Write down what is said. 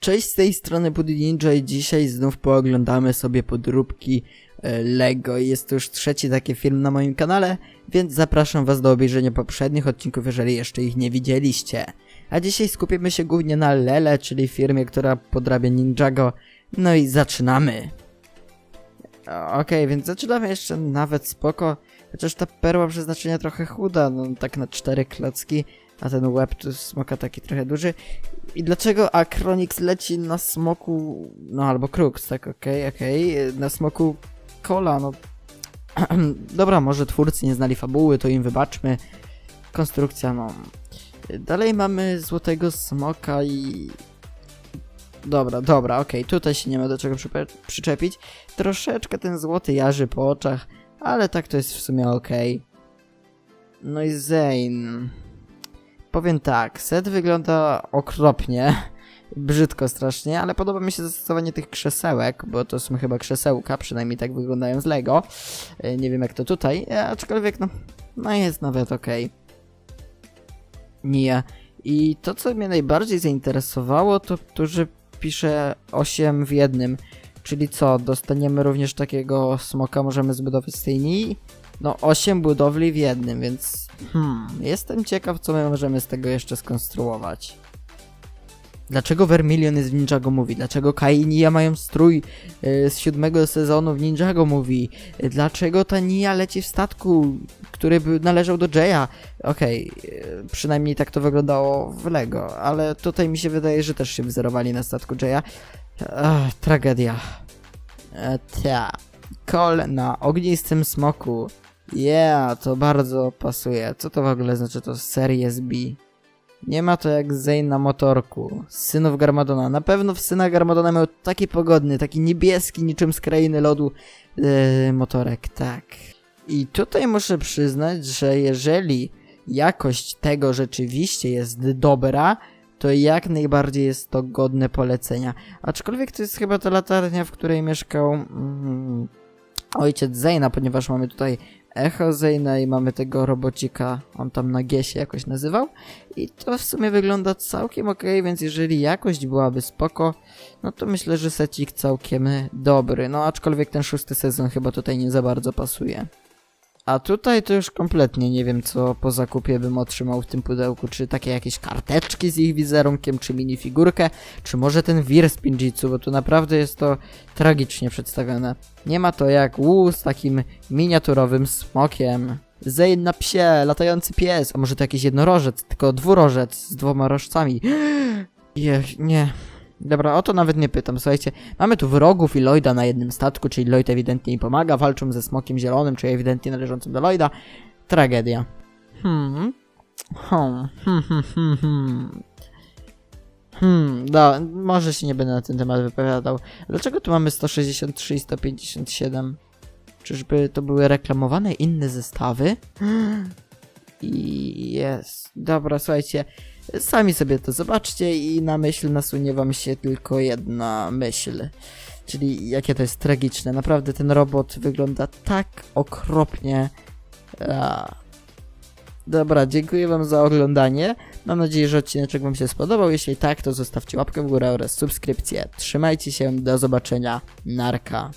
Cześć z tej strony Buddy Ninja i dzisiaj znów pooglądamy sobie podróbki e, Lego. Jest to już trzeci taki film na moim kanale, więc zapraszam was do obejrzenia poprzednich odcinków, jeżeli jeszcze ich nie widzieliście. A dzisiaj skupimy się głównie na Lele, czyli firmie, która podrabia Ninjago. No i zaczynamy. Okej, więc zaczynamy jeszcze nawet spoko, chociaż ta perła przeznaczenia trochę chuda, no tak na cztery klocki, a ten łeb smoka taki trochę duży. I dlaczego Akronix leci na smoku, no albo Krux, tak, okej, okej, na smoku kola, no. Dobra, może twórcy nie znali fabuły, to im wybaczmy. Konstrukcja, no. Dalej mamy złotego smoka i... Dobra, dobra, okej, tutaj się nie ma do czego przyczepić. Troszeczkę ten złoty jarzy po oczach, ale tak to jest w sumie okej. No i Zane... Powiem tak, set wygląda okropnie, brzydko strasznie, ale podoba mi się zastosowanie tych krzesełek, bo to są chyba krzesełka, przynajmniej tak wyglądają z Lego. E, Nie wiem jak to tutaj, e, aczkolwiek no, no jest nawet okej. Nie. I to, co mnie najbardziej zainteresowało, to to, że pisze 8 w jednym. Czyli co, dostaniemy również takiego smoka, możemy zbudować z tej? No, 8 budowli w jednym, więc hmm, jestem ciekaw, co my możemy z tego jeszcze skonstruować. Dlaczego Vermilion jest w Ninjago Movie? Dlaczego Kai i Nia mają strój y, z siódmego sezonu w Ninjago Movie? Dlaczego ta Nia leci w statku, który by należał do Jaya? Okej, y, przynajmniej tak to wyglądało w Lego, ale tutaj mi się wydaje, że też się wzorowali na statku Jaya. Ach, tragedia. E, ta. Kol na ognistym smoku. Yeah, to bardzo pasuje. Co to w ogóle znaczy to Series B? Nie ma to jak Zane na motorku. Synów Garmadona. Na pewno w synach Garmadona miał taki pogodny, taki niebieski, niczym z krainy lodu yy, motorek, tak. I tutaj muszę przyznać, że jeżeli jakość tego rzeczywiście jest dobra, to jak najbardziej jest to godne polecenia. Aczkolwiek to jest chyba ta latarnia, w której mieszkał mm, ojciec Zayna, ponieważ mamy tutaj Echo Zayna i mamy tego robocika, on tam na G się jakoś nazywał. I to w sumie wygląda całkiem ok, więc jeżeli jakość byłaby spoko, no to myślę, że secik całkiem dobry. No aczkolwiek ten szósty sezon chyba tutaj nie za bardzo pasuje. A tutaj to już kompletnie nie wiem, co po zakupie bym otrzymał w tym pudełku. Czy takie jakieś karteczki z ich wizerunkiem, czy minifigurkę, czy może ten wir z Pinjitsu, bo tu naprawdę jest to tragicznie przedstawione. Nie ma to jak łu z takim miniaturowym smokiem. Zane na psie, latający pies, a może to jakiś jednorożec, tylko dwurożec z dwoma rożcami. Jech, nie. Dobra, o to nawet nie pytam. Słuchajcie, mamy tu wrogów i Lloyda na jednym statku, czyli Lloyd ewidentnie im pomaga, walczą ze smokiem zielonym, czyli ewidentnie należącym do Lloyda. Tragedia. Hmm. Hmm. Hmm, hmm, hmm, hmm. Hmm, da, może się nie będę na ten temat wypowiadał. Dlaczego tu mamy 163 i 157? Czyżby to były reklamowane inne zestawy? I jest. Dobra, słuchajcie. Sami sobie to zobaczcie i na myśl nasunie wam się tylko jedna myśl. Czyli jakie to jest tragiczne. Naprawdę ten robot wygląda tak okropnie. Dobra, dziękuję wam za oglądanie. Mam nadzieję, że odcinek wam się spodobał. Jeśli tak, to zostawcie łapkę w górę oraz subskrypcję. Trzymajcie się, do zobaczenia. Narka.